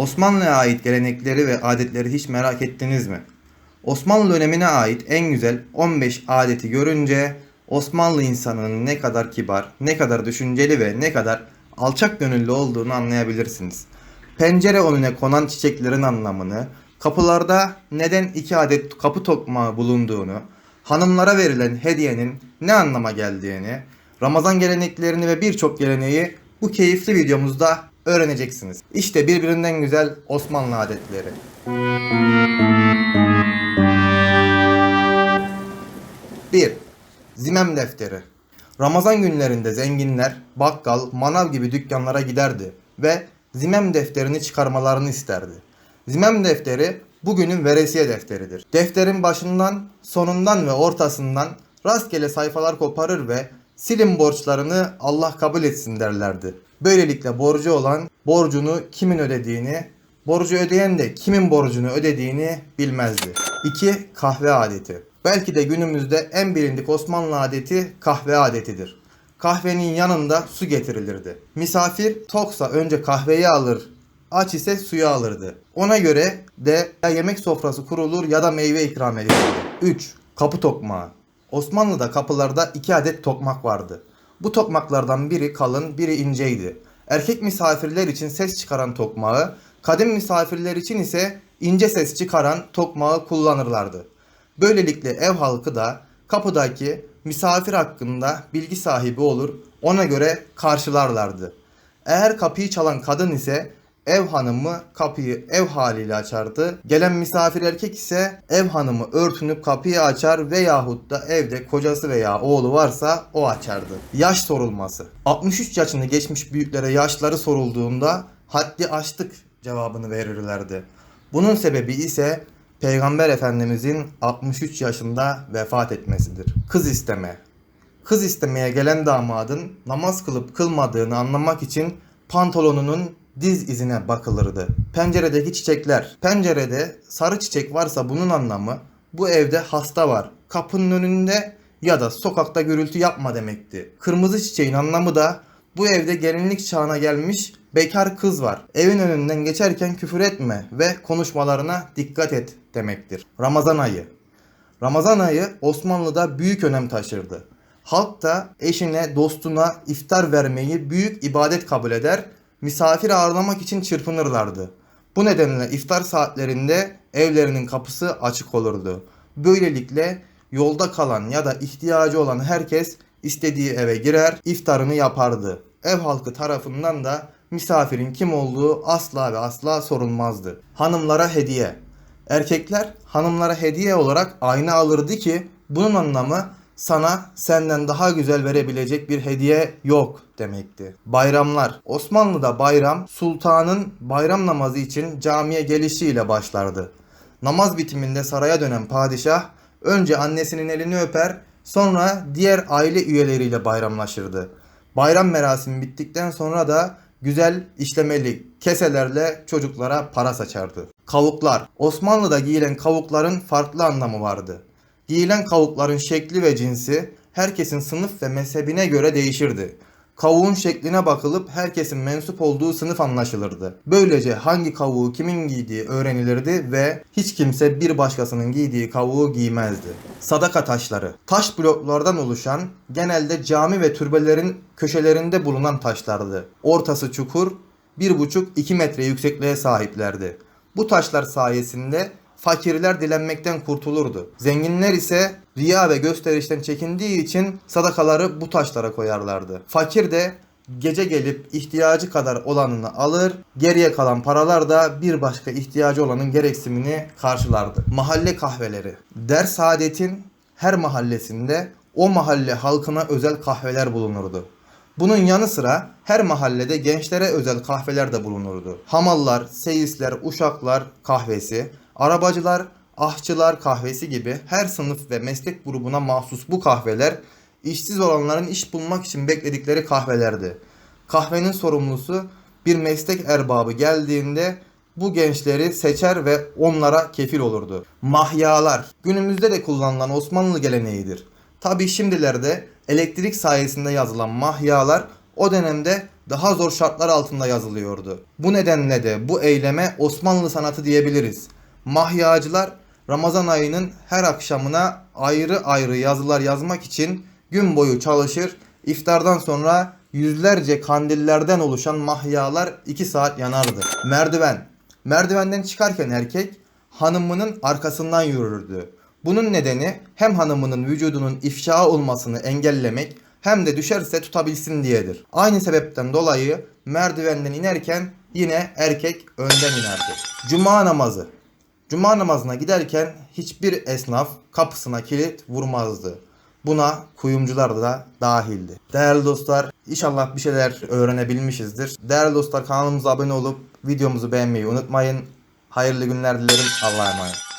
Osmanlı'ya ait gelenekleri ve adetleri hiç merak ettiniz mi? Osmanlı dönemine ait en güzel 15 adeti görünce Osmanlı insanının ne kadar kibar, ne kadar düşünceli ve ne kadar alçak gönüllü olduğunu anlayabilirsiniz. Pencere önüne konan çiçeklerin anlamını, kapılarda neden iki adet kapı tokmağı bulunduğunu, hanımlara verilen hediyenin ne anlama geldiğini, Ramazan geleneklerini ve birçok geleneği bu keyifli videomuzda öğreneceksiniz. İşte birbirinden güzel Osmanlı adetleri. 1. Zimem defteri. Ramazan günlerinde zenginler bakkal, manav gibi dükkanlara giderdi ve zimem defterini çıkarmalarını isterdi. Zimem defteri bugünün veresiye defteridir. Defterin başından, sonundan ve ortasından rastgele sayfalar koparır ve silin borçlarını Allah kabul etsin derlerdi. Böylelikle borcu olan borcunu kimin ödediğini, borcu ödeyen de kimin borcunu ödediğini bilmezdi. 2. Kahve adeti. Belki de günümüzde en bilindik Osmanlı adeti kahve adetidir. Kahvenin yanında su getirilirdi. Misafir toksa önce kahveyi alır, aç ise suyu alırdı. Ona göre de ya yemek sofrası kurulur ya da meyve ikram edilirdi. 3. Kapı tokmağı. Osmanlı'da kapılarda iki adet tokmak vardı. Bu tokmaklardan biri kalın, biri inceydi. Erkek misafirler için ses çıkaran tokmağı, kadın misafirler için ise ince ses çıkaran tokmağı kullanırlardı. Böylelikle ev halkı da kapıdaki misafir hakkında bilgi sahibi olur, ona göre karşılarlardı. Eğer kapıyı çalan kadın ise ev hanımı kapıyı ev haliyle açardı. Gelen misafir erkek ise ev hanımı örtünüp kapıyı açar veyahut da evde kocası veya oğlu varsa o açardı. Yaş sorulması. 63 yaşını geçmiş büyüklere yaşları sorulduğunda haddi aştık cevabını verirlerdi. Bunun sebebi ise Peygamber Efendimizin 63 yaşında vefat etmesidir. Kız isteme. Kız istemeye gelen damadın namaz kılıp kılmadığını anlamak için pantolonunun diz izine bakılırdı. Penceredeki çiçekler. Pencerede sarı çiçek varsa bunun anlamı bu evde hasta var. Kapının önünde ya da sokakta gürültü yapma demekti. Kırmızı çiçeğin anlamı da bu evde gelinlik çağına gelmiş bekar kız var. Evin önünden geçerken küfür etme ve konuşmalarına dikkat et demektir. Ramazan ayı. Ramazan ayı Osmanlı'da büyük önem taşırdı. Halk da eşine, dostuna iftar vermeyi büyük ibadet kabul eder, misafir ağırlamak için çırpınırlardı. Bu nedenle iftar saatlerinde evlerinin kapısı açık olurdu. Böylelikle yolda kalan ya da ihtiyacı olan herkes istediği eve girer, iftarını yapardı. Ev halkı tarafından da misafirin kim olduğu asla ve asla sorulmazdı. Hanımlara hediye. Erkekler hanımlara hediye olarak ayna alırdı ki bunun anlamı sana senden daha güzel verebilecek bir hediye yok demekti. Bayramlar. Osmanlı'da bayram sultanın bayram namazı için camiye gelişiyle başlardı. Namaz bitiminde saraya dönen padişah önce annesinin elini öper sonra diğer aile üyeleriyle bayramlaşırdı. Bayram merasimi bittikten sonra da güzel işlemeli keselerle çocuklara para saçardı. Kavuklar. Osmanlı'da giyilen kavukların farklı anlamı vardı. Giyilen kavukların şekli ve cinsi herkesin sınıf ve mezhebine göre değişirdi. Kavuğun şekline bakılıp herkesin mensup olduğu sınıf anlaşılırdı. Böylece hangi kavuğu kimin giydiği öğrenilirdi ve hiç kimse bir başkasının giydiği kavuğu giymezdi. Sadaka taşları. Taş bloklardan oluşan, genelde cami ve türbelerin köşelerinde bulunan taşlardı. Ortası çukur, 1,5-2 metre yüksekliğe sahiplerdi. Bu taşlar sayesinde fakirler dilenmekten kurtulurdu. Zenginler ise riya ve gösterişten çekindiği için sadakaları bu taşlara koyarlardı. Fakir de gece gelip ihtiyacı kadar olanını alır, geriye kalan paralar da bir başka ihtiyacı olanın gereksinimini karşılardı. Mahalle kahveleri. Der Saadet'in her mahallesinde o mahalle halkına özel kahveler bulunurdu. Bunun yanı sıra her mahallede gençlere özel kahveler de bulunurdu. Hamallar, seyisler, uşaklar kahvesi, arabacılar, ahçılar kahvesi gibi her sınıf ve meslek grubuna mahsus bu kahveler işsiz olanların iş bulmak için bekledikleri kahvelerdi. Kahvenin sorumlusu bir meslek erbabı geldiğinde bu gençleri seçer ve onlara kefil olurdu. Mahyalar günümüzde de kullanılan Osmanlı geleneğidir. Tabi şimdilerde elektrik sayesinde yazılan mahyalar o dönemde daha zor şartlar altında yazılıyordu. Bu nedenle de bu eyleme Osmanlı sanatı diyebiliriz. Mahyacılar Ramazan ayının her akşamına ayrı ayrı yazılar yazmak için gün boyu çalışır. İftardan sonra yüzlerce kandillerden oluşan mahyalar 2 saat yanardı. Merdiven. Merdivenden çıkarken erkek hanımının arkasından yürürdü. Bunun nedeni hem hanımının vücudunun ifşa olmasını engellemek hem de düşerse tutabilsin diyedir. Aynı sebepten dolayı merdivenden inerken yine erkek önden inerdi. Cuma namazı. Cuma namazına giderken hiçbir esnaf kapısına kilit vurmazdı. Buna kuyumcular da dahildi. Değerli dostlar inşallah bir şeyler öğrenebilmişizdir. Değerli dostlar kanalımıza abone olup videomuzu beğenmeyi unutmayın. Hayırlı günler dilerim. Allah'a emanet.